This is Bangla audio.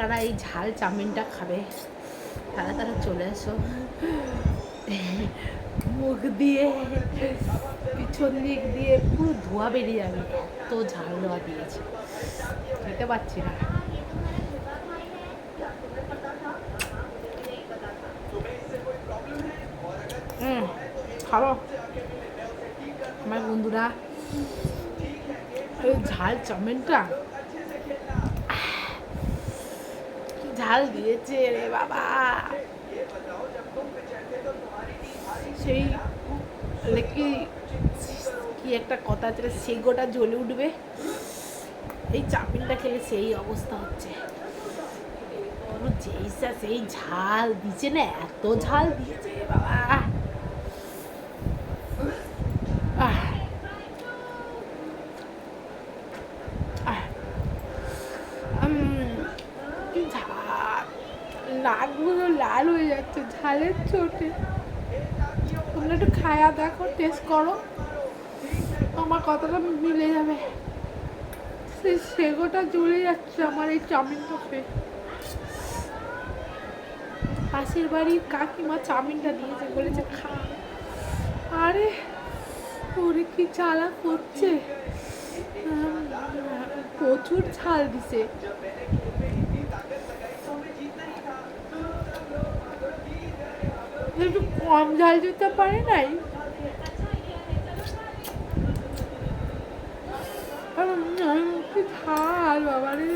কারা এই ঝাল চাউমিনটা খাবে? তারা তারা চলে এসো মুখ দিয়ে, পিছন দিক দিয়ে পুরো ধোয়া বেরিয়ে যাবে। এত ঝাল দেওয়া দিয়েছে। খেতে পাচ্ছি না। খাব। আমার বন্ধুরা ঝাল চাউমিনটা কি ঝাল দিয়েছে রে বাবা। সেই মানে কি কি একটা কথা আছে সেই গোটা জ্বলে উঠবে। এই চাপিনটা খেলে সেই অবস্থা হচ্ছে। সেই ঝাল দিচ্ছে না, এত ঝাল দিয়েছে বাবা আহ আহ উম, কি ঝাল নাকগুলো লাল হয়ে যাচ্ছে, ঝালের চোটে। তোমরা একটু খায়া দেখো টেস্ট করো। আমার কতটা মিলে যাবে। সেই সেগোটা জ্বলে যাচ্ছে আমার এই চাউমিনটা পেয়ে পাশের বাড়ির কাকিমা চাউমিনটা দিয়েছে, বলেছে, খা। আরে, ওরে কি চালা করছে? প্রচুর ঝাল দিছে। একটু কম ঝাল দিতে পারে নাই? ঝাল বাবা রে